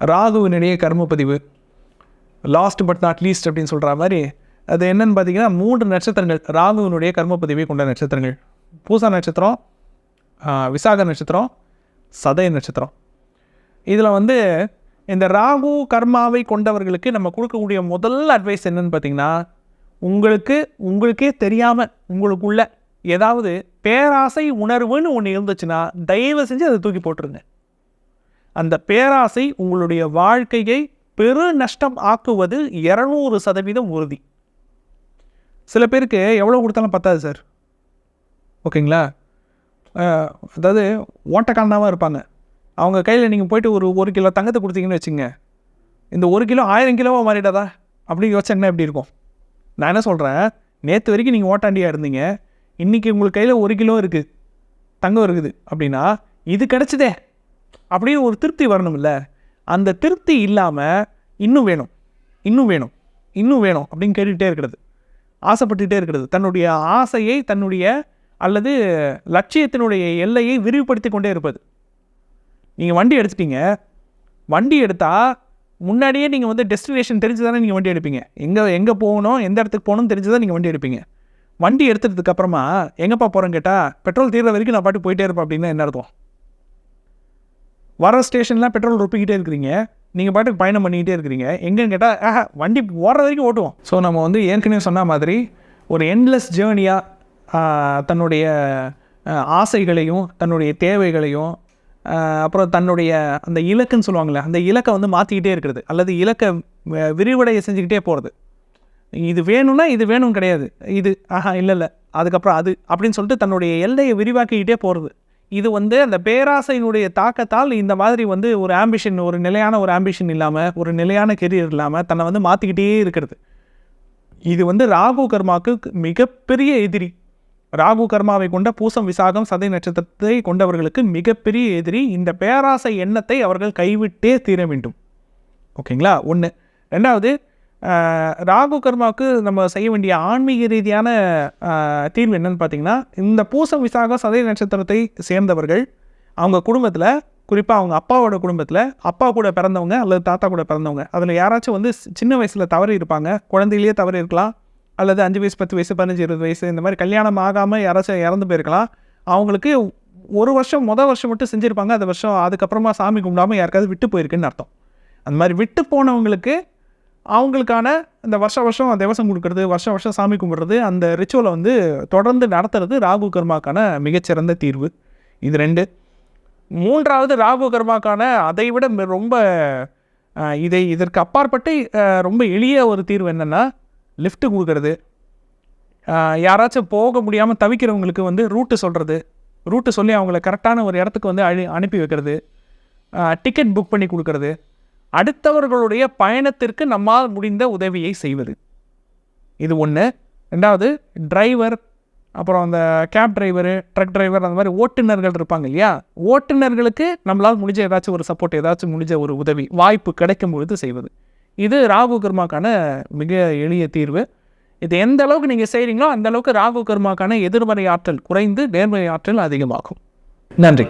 ராகுவினுடைய கர்மப்பதிவு. Last but not least அப்படின்னு சொல்கிற மாதிரி அது என்னன்னு பார்த்தீங்கன்னா மூன்று நட்சத்திரங்கள் ராகுவினுடைய கர்மப்பதிவை கொண்ட நட்சத்திரங்கள். பூசா நட்சத்திரம் விசாக நட்சத்திரம் சதய நட்சத்திரம். இதில் வந்து இந்த ராகு கர்மாவை கொண்டவர்களுக்கு நம்ம கொடுக்கக்கூடிய முதல் அட்வைஸ் என்னென்னு பார்த்தீங்கன்னா உங்களுக்கு உங்களுக்கே தெரியாமல் உங்களுக்குள்ள ஏதாவது பேராசை உணர்வுன்னு ஒன்று இருந்துச்சுன்னா தயவு செஞ்சு அதை தூக்கி போட்டுருங்க. அந்த பேராசை உங்களுடைய வாழ்க்கையை பெரு நஷ்டம் ஆக்குவது இரநூறு சதவீதம் உறுதி. சில பேருக்கு எவ்வளோ கொடுத்தாலும் பத்தாது சார். ஓகேங்களா? அதாவது ஓட்டக்காரனாக இருப்பாங்க. அவங்க கையில் நீங்கள் போயிட்டு ஒரு ஒரு கிலோ தங்கத்தை கொடுத்தீங்கன்னு வச்சுங்க இந்த ஒரு கிலோ ஆயிரம் கிலோவாக மாறிடாதா? அப்படி யோசிச்சாங்கன்னா எப்படி இருக்கும்? நான் என்ன சொல்கிறேன் நேற்று வரைக்கும் நீங்கள் ஓட்டாண்டியாக இருந்தீங்க. இன்றைக்கி உங்களுக்கு கையில் ஒரு கிலோ இருக்குது தங்கம் இருக்குது அப்படின்னா இது கிடச்சிதே. அப்படின்னு ஒரு திருப்தி வரணும்ல? அந்த திருப்தி இல்லாமல் இன்னும் வேணும் இன்னும் வேணும் இன்னும் வேணும் அப்படின்னு கேட்டுக்கிட்டே இருக்கிறது. ஆசைப்பட்டுகிட்டே இருக்கிறது. தன்னுடைய ஆசையை தன்னுடைய அல்லது லட்சியத்தினுடைய எல்லையை விரிவுபடுத்தி கொண்டே இருப்பது. நீங்கள் வண்டி எடுத்துட்டீங்க. வண்டி எடுத்தால் முன்னாடியே நீங்கள் வந்து டெஸ்டினேஷன் தெரிஞ்சு தானே நீங்கள் வண்டி எடுப்பீங்க. எங்கே எங்கே போகணும் எந்த இடத்துக்கு போகணும்னு தெரிஞ்சு தான் நீங்கள் வண்டி எடுப்பீங்க. வண்டி எடுத்ததுக்கப்புறமா எங்கேப்பா எங்கப்பா போகிறேன்னு கேட்டால் பெட்ரோல் தீர்ற வரைக்கும் நான் பாட்டு போயிட்டே இருப்பேன் அப்படின்னா என்ன அர்த்தம்? வர ஸ்டேஷன்லாம் பெட்ரோல் ரொப்பிக்கிட்டே இருக்கிறீங்க. நீங்கள் பாட்டுக்கு பயணம் பண்ணிக்கிட்டே இருக்கிறீங்க. எங்கேன்னு கேட்டால் ஆஹா வண்டி ஓடுற வரைக்கும் ஓட்டுவோம். ஸோ நம்ம வந்து ஏற்கனவே சொன்ன மாதிரி ஒரு என்லெஸ் ஜேர்னியாக தன்னுடைய ஆசைகளையும் தன்னுடைய தேவைகளையும் அப்புறம் தன்னுடைய அந்த இலக்குன்னு சொல்லுவாங்கள்ல அந்த இலக்கை வந்து மாற்றிக்கிட்டே இருக்கிறது. அல்லது இலக்கை விரிவடைய செஞ்சுக்கிட்டே போகிறது இது வேணும்னா இது வேணும் கிடையாது. இது ஆஹா இல்லை இல்லை அதுக்கப்புறம் அது அப்படின்னு சொல்லிட்டு தன்னுடைய எல்லையை விரிவாக்கிக்கிட்டே போகிறது இது வந்து அந்த பேராசையினுடைய தாக்கத்தால் இந்த மாதிரி வந்து ஒரு ஆம்பிஷன் ஒரு நிலையான ஒரு ஆம்பிஷன் இல்லாமல் ஒரு நிலையான கெரியர் இல்லாமல் தன்னை வந்து மாற்றிக்கிட்டே இருக்கிறது. இது வந்து ராகு கர்மாவுக்கு மிகப்பெரிய எதிரி. ராகு கர்மாவை கொண்ட பூசம் விசாகம் சதை நட்சத்திரத்தை கொண்டவர்களுக்கு மிகப்பெரிய எதிரி. இந்த பேராசை எண்ணத்தை அவர்கள் கைவிட்டே தீர வேண்டும். ஓகேங்களா? ஒன்று ரெண்டாவது ராகு கர்மாவுக்கு நம்ம செய்ய வேண்டிய ஆன்மீக ரீதியான தீர்வு என்னன்னு பார்த்தீங்கன்னா இந்த பூசம் விசாகம் சதய நட்சத்திரத்தை சேர்ந்தவர்கள் அவங்க குடும்பத்தில் குறிப்பாக அவங்க அப்பாவோட குடும்பத்தில் அப்பா கூட பிறந்தவங்க அல்லது தாத்தா கூட பிறந்தவங்க அதில் யாராச்சும் வந்து சின்ன வயசில் தவறி இருப்பாங்க குழந்தையிலேயே தவறி இருக்கலாம் அல்லது அஞ்சு வயசு பத்து வயசு பதினஞ்சு இருபது வயசு இந்த மாதிரி கல்யாணம் ஆகாமல் யாராச்சும் இறந்து போயிருக்கலாம் அவங்களுக்கு ஒரு வருஷம் மொதல் வருஷம் மட்டும் செஞ்சுருப்பாங்க அந்த வருஷம் அதுக்கப்புறமா சாமி கும்பிடாமல் யாருக்காவது விட்டு போயிருக்குன்னு அர்த்தம். அந்த மாதிரி விட்டு போனவங்களுக்கு அவங்களுக்கான இந்த வருஷ வருஷம் தேவசம் கொடுக்கறது வருஷ வருஷம் சாமி கும்பிட்றது அந்த ரிச்சுவலை வந்து தொடர்ந்து நடத்துறது ராகு கர்மாக்கான மிகச்சிறந்த தீர்வு. இது ரெண்டு. மூன்றாவது ராகு கர்மாக்கான அதை விட ரொம்ப இதை இதற்கு அப்பாற்பட்டு ரொம்ப எளிய ஒரு தீர்வு என்னென்னா லிஃப்ட்டு கொடுக்கறது. யாராச்சும் போக முடியாமல் தவிக்கிறவங்களுக்கு வந்து ரூட்டு சொல்கிறது ரூட்டு சொல்லி அவங்கள கரெக்டான ஒரு இடத்துக்கு வந்து அழி அனுப்பி வைக்கிறது. டிக்கெட் புக் பண்ணி கொடுக்கறது. அடுத்தவர்களுடைய பயணத்திற்கு நம்மால் முடிந்த உதவியை செய்வது. இது ஒன்று ரெண்டாவது டிரைவர் அப்புறம் அந்த கேப் டிரைவரு ட்ரக் டிரைவர் அந்த மாதிரி ஓட்டுநர்கள் இருப்பாங்க இல்லையா? ஓட்டுநர்களுக்கு நம்மளால் முடிஞ்ச ஏதாச்சும் ஒரு சப்போர்ட் ஏதாச்சும் முடிஞ்ச ஒரு உதவி வாய்ப்பு கிடைக்கும் பொழுது செய்வது. இது ராகு கர்மாக்கான மிக எளிய தீர்வு. இது எந்த அளவுக்கு நீங்கள் செய்கிறீங்களோ அந்த அளவுக்கு ராகு கர்மாக்கான எதிர்மறை ஆற்றல் குறைந்து நேர்மறை ஆற்றல் அதிகமாகும். நன்றி.